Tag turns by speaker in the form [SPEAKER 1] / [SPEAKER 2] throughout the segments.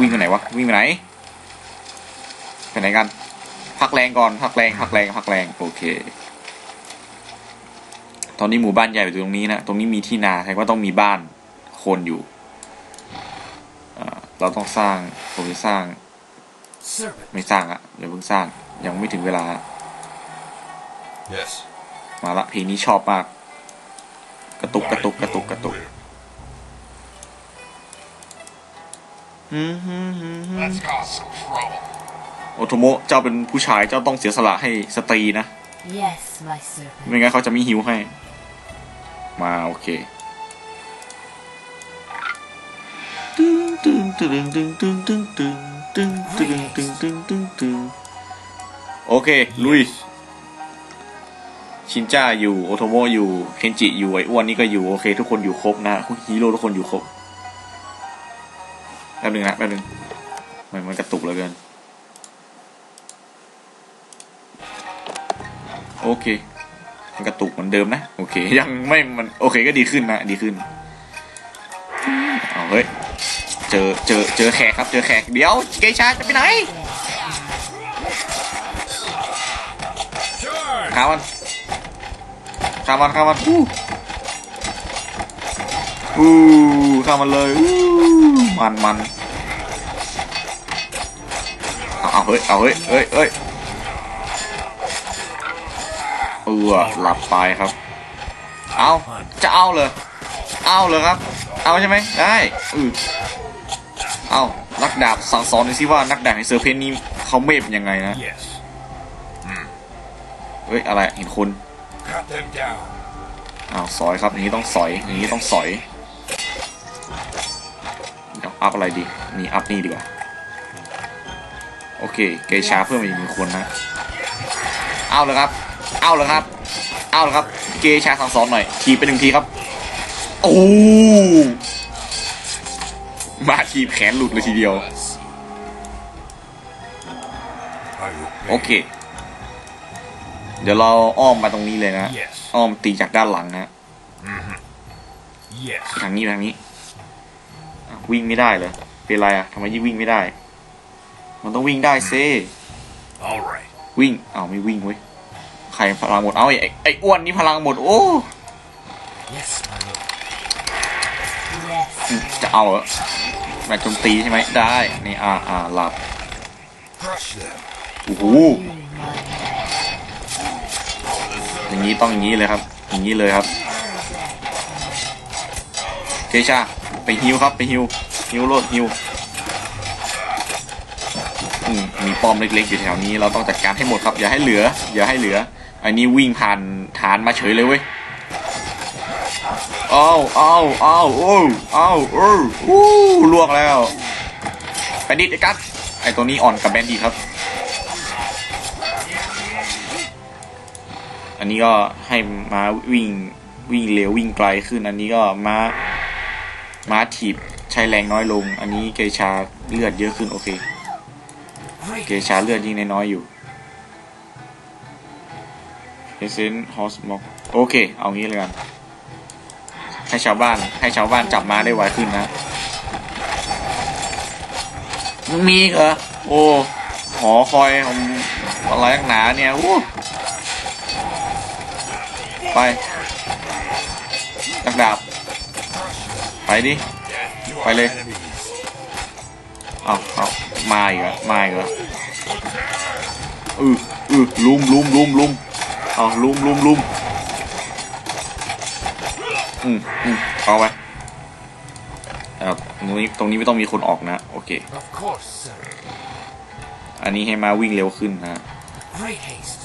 [SPEAKER 1] วิ่งไปไหนวะวิ่งไปไหนไปไหนกันพักแรงก่อนพักแรงพักแรงพักแรงโอเค ตอนนี้หมู่บ้านใหญ่อยู่ตรงนี้นะตรงนี้มีที่นาแสดงว่าต้องมีบ้านคนอยู่อ่าเราต้องสร้างผมจะสร้าง
[SPEAKER 2] Serpent.
[SPEAKER 1] ไม่สร้างอะเดี๋ยวเพิ่งสร้าง ยังไม่ถึงเวลา
[SPEAKER 3] Yes.
[SPEAKER 1] มาละเพลงนี้ชอบมาก กระตุกกระตุกกระตุกกระตุก โอโทโมะเจ้าเป็นผู้ชายเจ้าต้องเสียสละให้สตรีนะ
[SPEAKER 4] Yes, my serpent.
[SPEAKER 1] ไม่งั้นเขาจะไม่หิวให้ มาโอเคตึงตึงตึงตึงตึงตึงตึงตึงตึงตึงตึงตึงตึงโอเค ลุย ชินจ้าอยู่ โอโทโมะอยู่ เคนจิอยู่ไออ้วนนี่ก็อยู่ โอเค ทุกคนอยู่ครบนะฮีโร่ทุกคนอยู่ครบแป๊บนึงนะแป๊บนึงมันมันกระตุกเหลือเกิน โอเค มันกระตุกเหมือนเดิมนะ โอเค ยังไม่มันโอเคก็ดีขึ้นนะดีขึ้นเอาเฮ้ยเจอเจอเจอแขกครับเจอแขกเดี๋ยวเกชาจะไปไหนขามันขามันขามันอู้อู้ขามันเลยอู้มันมัน เฮ้ย เอาเฮ้ยเฮ้ยเฮ้ยเออหลับไปครับ เอาจะเอาเลย เอาเลยครับ เอาใช่ไหมได้อือเอานักดาบสั่งสอนหน่อยสิว่านักดาบในเซอร์เพนนี่เขาเมฟยังไงนะเฮ้ย อะไร เห็นคน
[SPEAKER 3] Cut them down.
[SPEAKER 1] อ้าวสอยครับ อย่างนี้ต้องสอย อย่างนี้ต้องสอยเดี๋ยวอัพอะไรดี นี่อัพนี่ดีกว่า โอเค เกชาเพิ่มมาอีกหนึ่งคนนะ เอาเลยครับ เอาเลยครับ เอาเลยครับ เกชาสั่งสอนหน่อย ทีบไปหนึ่งทีครับ โอ้มาทีบแขนหลุดเลยทีเดียว
[SPEAKER 3] Us. I will
[SPEAKER 1] โอเค เดี๋ยวเราอ้อมมาตรงนี้เลยนะ
[SPEAKER 3] Yes.
[SPEAKER 1] อ้อมตีจากด้านหลังนะ
[SPEAKER 3] Yes.
[SPEAKER 1] ทางนี้ทางนี้อ้าววิ่งไม่ได้เลย เป็นไรอะทำไมยิ่งวิ่งไม่ได้ มันต้องวิ่งได้เซ
[SPEAKER 3] All right.
[SPEAKER 1] วิ่งอ้าวไม่วิ่งเว้ยใครพลังหมด เอาไอ้ไอ้ไอ้อ้วนนี่พลังหมด โอ้
[SPEAKER 2] Yes, my lord.
[SPEAKER 4] Yes.
[SPEAKER 1] อืมจะเอาเหรอแบบโจมตีใช่ไหมได้ นี่อ่าอ่าหลับ
[SPEAKER 3] Crush them.
[SPEAKER 1] โอ้โห
[SPEAKER 4] You, my
[SPEAKER 1] อย่างนี้ต้องอย่างนี้เลยครับ อย่างนี้เลยครับเกชาไปฮิวครับไปฮิวฮิวโลดฮิว อืมมีป้อมเล็กๆอยู่แถวนี้เราต้องจัดการให้หมดครับอย่าให้เหลือ อย่าให้เหลือ อันนี้วิ่งผ่านฐานมาเฉยเลยเว้ยอ้าวอ้าวอ้าวโอ้อ้าวโอ้อู้ลวกแล้วแบนดิตไอ้กัสไอ้ตัวนี้อ่อนกับแบนดิตครับ อันนี้ก็ให้ม้าวิ่งวิ่งเร็ววิ่งไกลขึ้น อันนี้ก็ม้าม้าถีบใช้แรงน้อยลง อันนี้เกชาเลือดเยอะขึ้นโอเค เกชาเลือดยิ่งน้อยอยู่เอเซนฮอสมอกโอเค เอางี้เลยกัน ให้ชาวบ้าน ให้ชาวบ้านจับมาได้ไวขึ้นนะมึงมีเหรอ โอ้ หอคอยของอะไรนักหนาเนี่ยโอ้ไปดักดาบ ไปดิ
[SPEAKER 3] You
[SPEAKER 1] Phải
[SPEAKER 3] are
[SPEAKER 1] lên.
[SPEAKER 3] enemies.
[SPEAKER 1] เอาเอา มาอีกแล้วมาอีกแล้วอืออือลุมลุมลุมลุมเอาลุมลุมลุมอืมอืมเอาไปเอาตรงนี้ตรงนี้ไม่ต้องมีคนออกนะ โอเค
[SPEAKER 2] Of course, sir.
[SPEAKER 1] อันนี้ให้มาวิ่งเร็วขึ้นนะ
[SPEAKER 2] Great haste.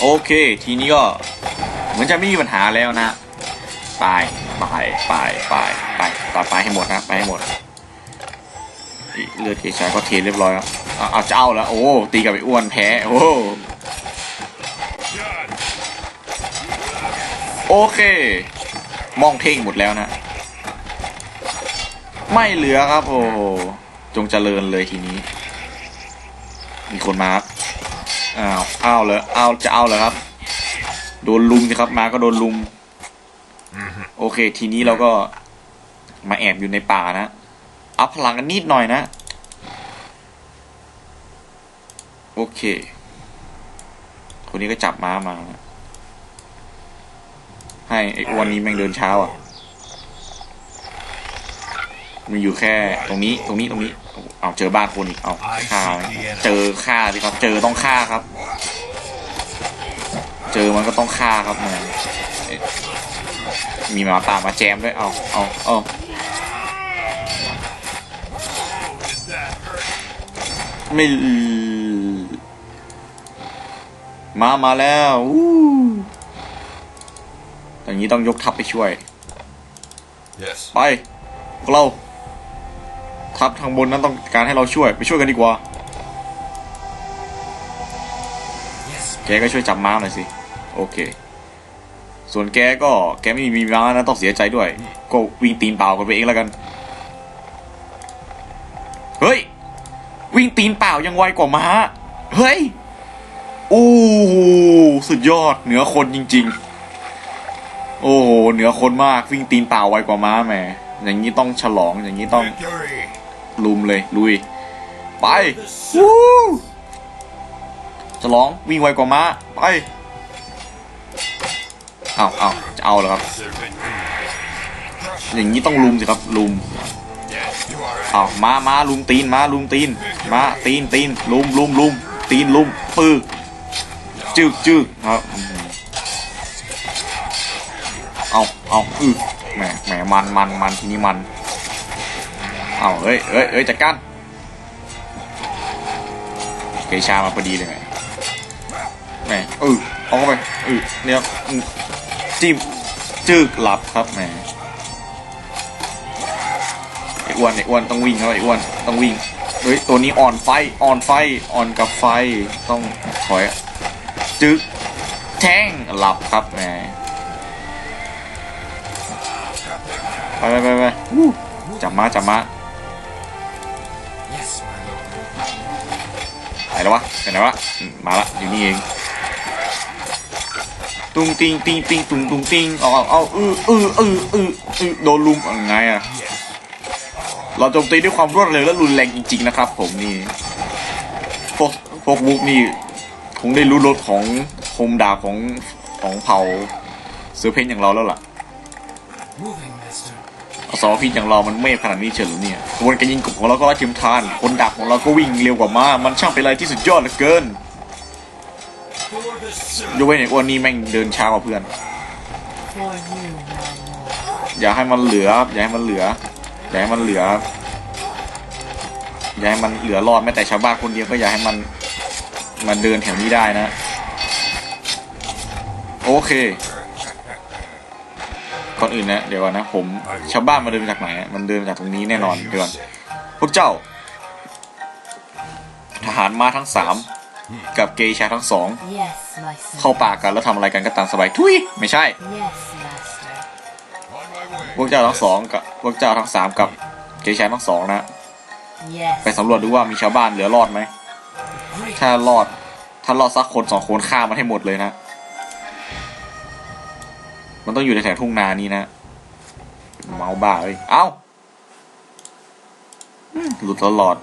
[SPEAKER 1] โอเค ทีนี้ก็เหมือนจะไม่มีปัญหาแล้วนะ ไปไปไปไป ไปต่อไปให้หมดนะไปให้หมดเลือดเกชาก็เทเรียบร้อยแล้วเอาเจะเอาแล้ว โอ้ตีกับไอ้อ้วนแพ้โอ้โอเค มองเท่งหมดแล้วนะ ไม่เหลือครับ โอ้จงเจริญเลยทีนี้ มีคนมาครับอ้าวอ้าวเลยอ้าวจะเอาเหรอครับ โดนลุมสิครับมาก็โดนลุม โอเค ทีนี้เราก็ มาแอบอยู่ในป่านะอัพพลังกันนิดหน่อยนะ โอเค คนนี้ก็จับม้ามานะให้ไอ้อ้วนนี้แม่งเดินเช้าอะ มันอยู่แค่ตรงนี้ ตรงนี้ ตรงนี้ เอาเจอบ้านคนอีก เอาฆ่าเจอฆ่าสิครับ เจอต้องฆ่าครับ เจอมันก็ต้องฆ่าครับแมเอ๊ะมีหมาป่ามาแจมด้วย เอา เอา เอา ไม่มามาแล้วอู้อย่างนี้ต้องยกทัพไปช่วย
[SPEAKER 3] Yes.
[SPEAKER 1] ไปพวกเรา ทัพทางบนนั้นต้องการให้เราช่วย ไปช่วยกันดีกว่า
[SPEAKER 2] Yes,
[SPEAKER 1] แกก็ช่วยจับม้าหน่อยสิ โอเค ส่วนแกก็แกไม่มีม้านะต้องเสียใจด้วย ก็วิ่งตีนเปล่ากันไปเองแล้วกัน ตีนเปล่ายังไวกว่าม้า เฮ้ยโอ้สุดยอดเหนือคนจริง ๆ โอ้โหเหนือคนมากวิ่งตีนเปล่าไวกว่าม้าแหมอย่างนี้ต้องฉลองอย่างนี้ต้องลุมเลยลุย ไปวู้จะร้องวิ่งไวกว่าม้า ไปเอาเอาจะเอาเหรอครับ อย่างนี้ต้องลุมสิครับลุม เอามามาลุมตีนมาลุมตีน มาตีนตีนลุมลุมลุมตีนลุมปึกจึกจึกครับอืมเอาเอาอือแหมแหมมันมันมันทีนี้มันเอาเฮ้ยเฮ้ยเฮ้ยจัดการเกชามาพอดีเลยแหมแหมเออเอาเข้าไปเออเนี่ยจิ้มจึกหลับครับแหม อ้อ้วนไอ้อ้วนต้องวิ่งครับไอ้อ้วนต้องวิ่งเฮ้ยตัวนี้อ่อนไฟอ่อนไฟอ่อนกับไฟต้องถอยจึ๊กแทงหลับครับแหมไปไปไปไปจับมาจับมาไหนแล้ววะไปไหนวะมมาละอยู่นี่เองตุงติงติงติงตุ้งตุ้งติงเอาเอาเอออเออเออเออโดนลุมเอาไงอะ เราโจมตีด้วยความรวดเร็วและรุนแรงจริง ๆ นะครับ ผมนี่พวกพวกมุกนี่คงได้รู้รสของคมดาบของของเผ่าเสือเพ่นอย่างเราแล้วล่ะ
[SPEAKER 2] Moving, master.
[SPEAKER 1] อสอพิษอย่างเรามันไม่ขนาดนี้เฉยหรือเนี่ยกระบวนการยิงกบของเราก็ไร้เทียมทาน คนดักของเราก็วิ่งเร็วกว่าม้า มันช่างเป็นอะไรที่สุดยอดเหลือเกิน
[SPEAKER 2] For the serpent.
[SPEAKER 1] ยกเว้นไอ้อ้วนนี่แม่งเดินช้ากว่าเพื่อน
[SPEAKER 4] For you, my lord.
[SPEAKER 1] อย่าให้มันเหลือ อย่าให้มันเหลือ อย่าให้มันเหลืออย่าให้มันเหลือรอดแม้แต่ชาวบ้านคนเดียวก็อย่าให้มันมันเดินแถวนี้ได้นะ โอเคก่อนอื่นนะเดี๋ยวก่อนนะผมชาวบ้านมาเดินมาจากไหนอะมันเดินมาจากตรงนี้แน่นอนเดี๋ยวก่อนพวกเจ้า ทหารมาทั้งสามกับเกย์ชายทั้งสอง
[SPEAKER 4] Yes, my
[SPEAKER 1] เข้า
[SPEAKER 4] servant.
[SPEAKER 1] ป่ากันแล้วทำอะไรกันก็ตามสบายทุยไม่ใช่
[SPEAKER 4] Yes,
[SPEAKER 1] พวกเจ้าทั้งสองกับพวกเจ้าทั้งสามกับเกย์ชายทั้งสองนะ
[SPEAKER 4] Yes.
[SPEAKER 1] ไปสำรวจดูว่ามีชาวบ้านเหลือรอดไหม
[SPEAKER 2] Great.
[SPEAKER 1] ถ้ารอด ถ้ารอดสักคนสองคนฆ่ามันให้หมดเลยนะ มันต้องอยู่ในแถวทุ่งนานี้นะ เมาบ้าเอ้ยเอ้าอืมหลุดตลอด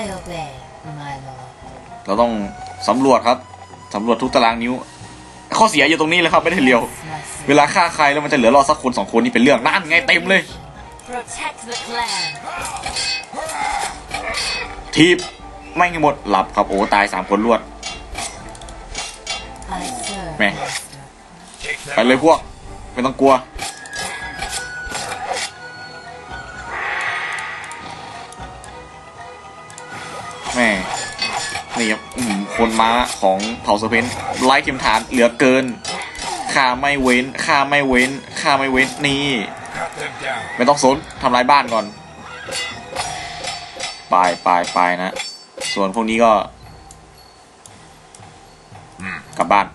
[SPEAKER 4] I obey, my lord.
[SPEAKER 1] เราต้องสำรวจครับ สำรวจทุกตารางนิ้ว ข้อเสียอยู่ตรงนี้เลยครับไม่ได้เลียว
[SPEAKER 4] Yes, my servant.
[SPEAKER 1] เวลาฆ่าใครแล้วมันจะเหลือรอดสักคนสองคนนี่เป็นเรื่องนั่นไงเต็มเลย
[SPEAKER 4] Protect the clan.
[SPEAKER 1] ทีบไม่งหมดหลับครับโอ้ตายสามคนรวด
[SPEAKER 4] I serve,
[SPEAKER 1] Meh.
[SPEAKER 4] master.
[SPEAKER 3] Take
[SPEAKER 1] ไป
[SPEAKER 3] them
[SPEAKER 1] เลยพวก ไม่ต้องกลัว นี่ครับอื้อหือคนม้าของเผ่าเซอร์เพนต์ไล่เข็มฐานเหลือเกินค่าไม่เว้นค่าไม่เว้นค่าไม่เว้นนี่
[SPEAKER 3] Cut them down.
[SPEAKER 1] ไม่ต้องสนทำลายบ้านก่อนไปไปไปนะ ส่วนพวกนี้ก็กลับบ้าน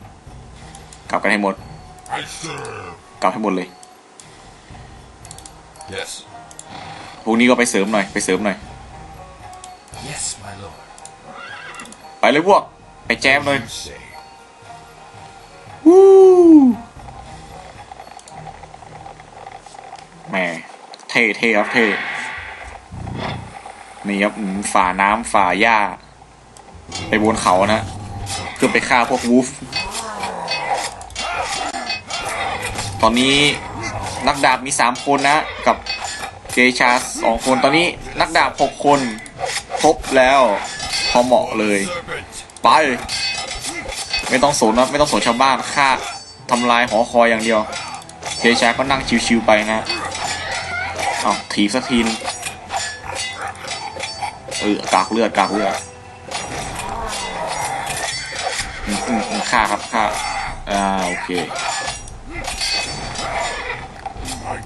[SPEAKER 1] กลับกันให้หมด
[SPEAKER 3] I serve.
[SPEAKER 1] กลับให้หมดเลย
[SPEAKER 3] Yes.
[SPEAKER 1] พวกนี้ก็ไปเสริมหน่อย ไปเสริมหน่อย
[SPEAKER 2] Yes, my lord.
[SPEAKER 1] ไปเลยพวก ไปแจมเลย
[SPEAKER 3] You say.
[SPEAKER 1] วู้แหมเท่เท่ครับเท่นี่ครับอืมฝ่าน้ำฝ่าหญ้า ไปบนเขานะเพื่อไปฆ่าพวกวูฟ ตอนนี้นักดาบมีสามคนนะ กับเกชาสองคนตอนนี้นักดาบหกคน ครบแล้ว พอเหมาะเลย
[SPEAKER 3] Serpent.
[SPEAKER 1] ไป ไม่ต้องสนนะไม่ต้องสนชาวบ้านฆ่าทำลายหอคอยอย่างเดียวเกชาก็นั่งชิวๆไปนะอ้าวถีบสักทีนึงเออกากเลือดกากเลือดฆ่าครับฆ่าอ่าโอเค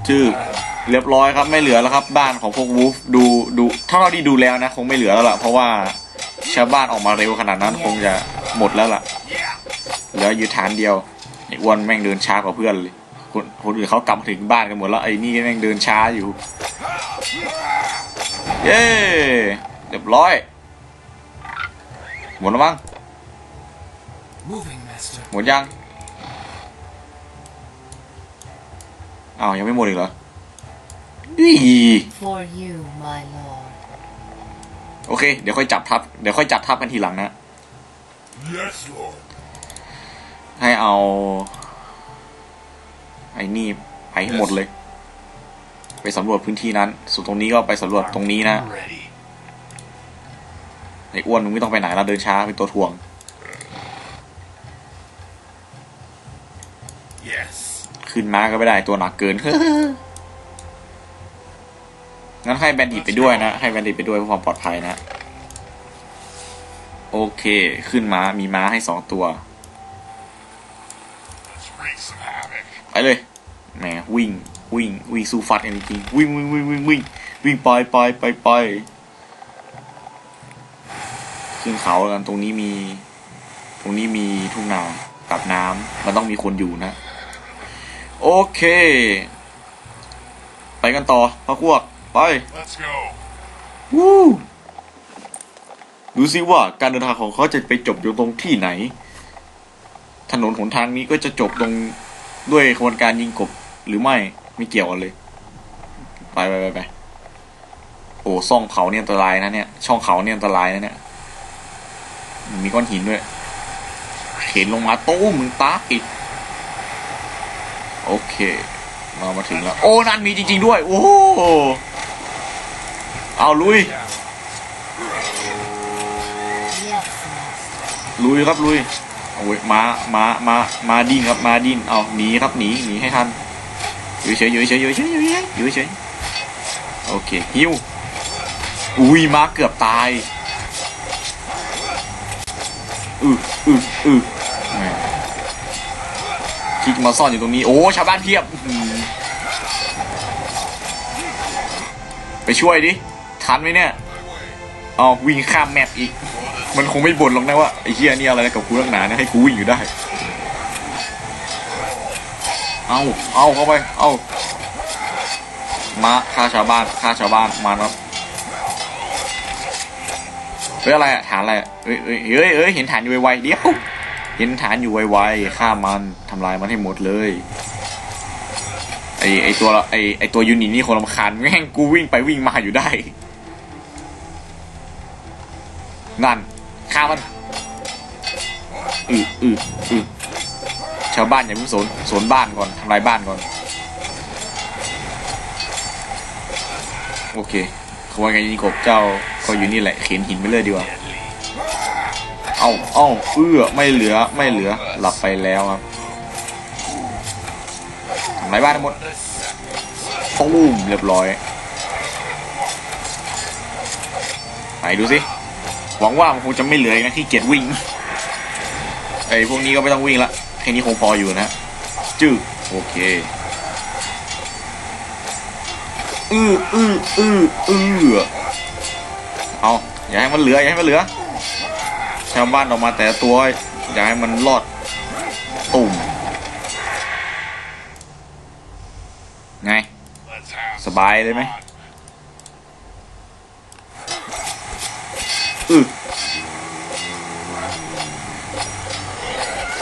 [SPEAKER 1] ชื่อเรียบร้อยครับไม่เหลือแล้วครับบ้านของพวกวูฟดูดูถ้าเท่าที่ดูแล้วนะ คงไม่เหลือแล้วล่ะเพราะว่า ชาวบ้านออกมาเร็วขนาดนั้นคงจะหมดแล้วล่ะเหลืออยู่ฐานเดียวไอ้อ้วนแม่งเดินช้ากว่าเพื่อนเลยคนคนอื่นเขากลับถึงบ้านกันหมดแล้วไอ้นี่แม่งเดินช้าอยู่ เย้เรียบร้อยหมดแล้วมั้ง
[SPEAKER 2] Moving, Master.
[SPEAKER 1] หมดยังอ้าวยังไม่หมดอีกเหรออี โอเค เดี๋ยวค่อยจับทับ เดี๋ยวค่อยจับทับกันทีหลังนะ
[SPEAKER 3] Yes, Lord.
[SPEAKER 1] ให้เอา ไอ้นี่ไปให้หมดเลย ไปสำรวจพื้นที่นั้นส่วนตรงนี้ก็ไปสำรวจตรงนี้นะ
[SPEAKER 3] Ready.
[SPEAKER 1] ไอ้อ้วนมึงไม่ต้องไปไหนแล้วเดินช้าเป็นตัวถ่วง
[SPEAKER 3] Yes.
[SPEAKER 1] ขึ้นม้าก็ไม่ได้ตัวหนักเกิน งั้นให้แบนดิตไปด้วยนะ ให้แบนดิตไปด้วยเพื่อความปลอดภัยนะ โอเค ขึ้นม้ามีม้าให้สองตัว ไปเลย แหม วิ่ง วิ่ง วิ่งสู้ฟัดกันจริงวิ่งวิ่งวิ่งวิ่งวิ่งวิ่งไปไปไปไปขึ้นเขาแล้วกันตรงนี้มี ตรงนี้มีทุ่งนากับน้ำมันต้องมีคนอยู่นะ โอเค ไปกันต่อพักพวก ไป
[SPEAKER 3] Let's go.
[SPEAKER 1] วู้ดูสิว่าการเดินทางของเขาจะไปจบอยู่ตรงที่ไหน ถนนหนทางนี้ก็จะจบตรงด้วยขบวนการยิงกบหรือไม่ไม่เกี่ยวกันเลย ไปไปไปไปโอ้ซ่องเขาเนี่ยอันตรายนะเนี่ย ช่องเขาเนี่ยอันตรายนะเนี่ย มีก้อนหินด้วยเข็นลงมาตู้มมึงตาอีกโอเค มามาถึงแล้ว โอ้นั่นมีจริง ๆ ด้วย โอ้โห เอาลุย ลุยครับลุยโอ้ยมามามามาดิ้นครับมาดิ้นเอาหนีครับหนีหนีให้ทันอยู่เฉยอยู่เฉยอยู่เฉยอยู่เฉยอยู่เฉยโอเคฮิวอุ้ยมาเกือบตายอืออืออือคิกมาซ่อนอยู่ตรงนี้ โอ้ชาวบ้านเพียบ ไปช่วยดิ ทันไหมเนี่ยเอาวิ่งข้ามแมปอีก มันคงไม่บ่นหรอกนะว่าไอ้เฮียนี่อะไรกับกูตั้งหนาเนี่ยให้กูวิ่งอยู่ได้ เอาเอาเข้าไป เอามาฆ่าชาวบ้านฆ่าชาวบ้านมาครับเฮ้ยอะไรอะฐานอะไรอะเฮ้ยเฮ้ยเฮ้ยเฮ้ยเห็นฐานอยู่ไวๆเดี๋ยวเห็นฐานอยู่ไวๆฆ่ามันทำลายมันให้หมดเลยไอไอตัวไอไอตัวยูนิตนี่คนรำคาญแม่งกูวิ่งไปวิ่งมาอยู่ได้ นั่นฆ่ามันอืออืออือชาวบ้านอย่าเพิ่งสนสนบ้านก่อนทำลายบ้านก่อน โอเคขบวนการยิงกบเจ้าก็อยู่นี่แหละเข็นหินไปเลยดีกว่า เอาเอาเอื้อไม่เหลือไม่เหลือหลับไปแล้วครับทำลายบ้านทั้งหมดตูมเรียบร้อยไหนดูสิ หวังว่ามันคงจะไม่เหลืออีกนะที่เกียจวิ่งไอ้พวกนี้ก็ไม่ต้องวิ่งละแค่นี้คงพออยู่นะจืดโอเคอืออืออืออือเอาอย่าให้มันเหลืออย่าให้มันเหลือชาวบ้านออกมาแต่ตัวอย่าให้มันรอดตุ่มไง สบายเลยไหม
[SPEAKER 3] fun.
[SPEAKER 1] อือ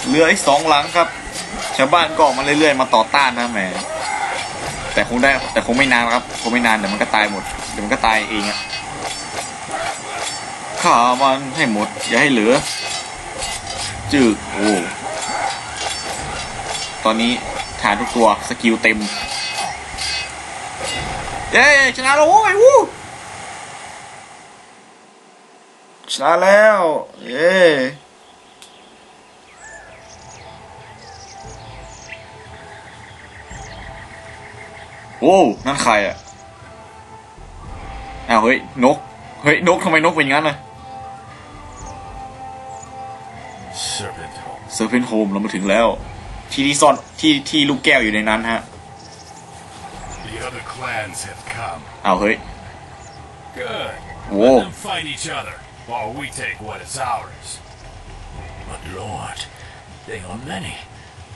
[SPEAKER 1] เหลืออีกสองหลังครับ ชาวบ้านก็ออกมาเรื่อยๆมาต่อต้านนะแหม แต่คงได้แต่คงไม่นานครับ คงไม่นานเดี๋ยวมันก็ตายหมด เดี๋ยวมันก็ตายเองอะฆ่ามันให้หมด อย่าให้เหลือจึกโอ้ ตอนนี้ฐานทุกตัวสกิลเต็ม เย้ชนะแล้วโว้ยวู้ ชนะแล้ว เย้โอ้นั่นใครอะอ้าวเฮ้ย นก เฮ้ย นกทำไมนกเป็นอย่างนั้นอะ
[SPEAKER 3] Serpent home.
[SPEAKER 1] เซอร์เพนโฮมเรามาถึงแล้ว ที่ที่ซ่อนที่ที่ลูกแก้วอยู่ในนั้นฮะ
[SPEAKER 3] The other clans have come.
[SPEAKER 1] อ้าวเฮ้ย
[SPEAKER 3] Good.
[SPEAKER 1] Whoa.
[SPEAKER 3] Let them fight each other while we take what is ours.
[SPEAKER 5] But Lord, they are many,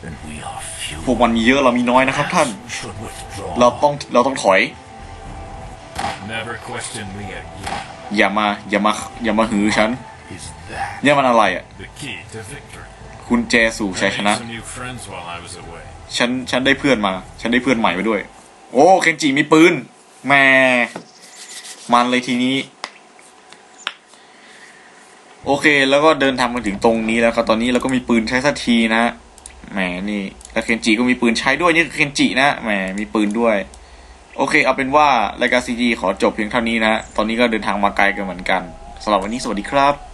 [SPEAKER 5] and we are few.
[SPEAKER 1] พวกมันมีเยอะเรามีน้อยนะครับท่าน
[SPEAKER 5] We should withdraw.
[SPEAKER 1] เราต้องเราต้องถอย
[SPEAKER 3] Never question me again.
[SPEAKER 1] อย่ามาอย่ามาอย่ามาหือฉัน
[SPEAKER 3] Is that
[SPEAKER 1] เนี่ยมันอะไรอะ
[SPEAKER 3] the key to victory?
[SPEAKER 1] คุณแจสู่ชัยช
[SPEAKER 3] I
[SPEAKER 1] นะ
[SPEAKER 3] made some new friends while I was away.
[SPEAKER 1] ฉันฉันได้เพื่อนมา ฉันได้เพื่อนใหม่ไปด้วย โอ้เคนจิมีปืนแหม่มันเลยทีนี้ โอเค แล้วก็เดินทางมาถึงตรงนี้แล้วครับตอนนี้เราก็มีปืนใช้สักทีนะแหมนี่แล้วเคนจิก็มีปืนใช้ด้วยนี่คือเคนจินะแหมมีปืนด้วย โอเค เอาเป็นว่ารายการซีจีขอจบเพียงเท่านี้นะ ตอนนี้ก็เดินทางมาไกลกันเหมือนกันสำหรับวันนี้สวัสดีครับ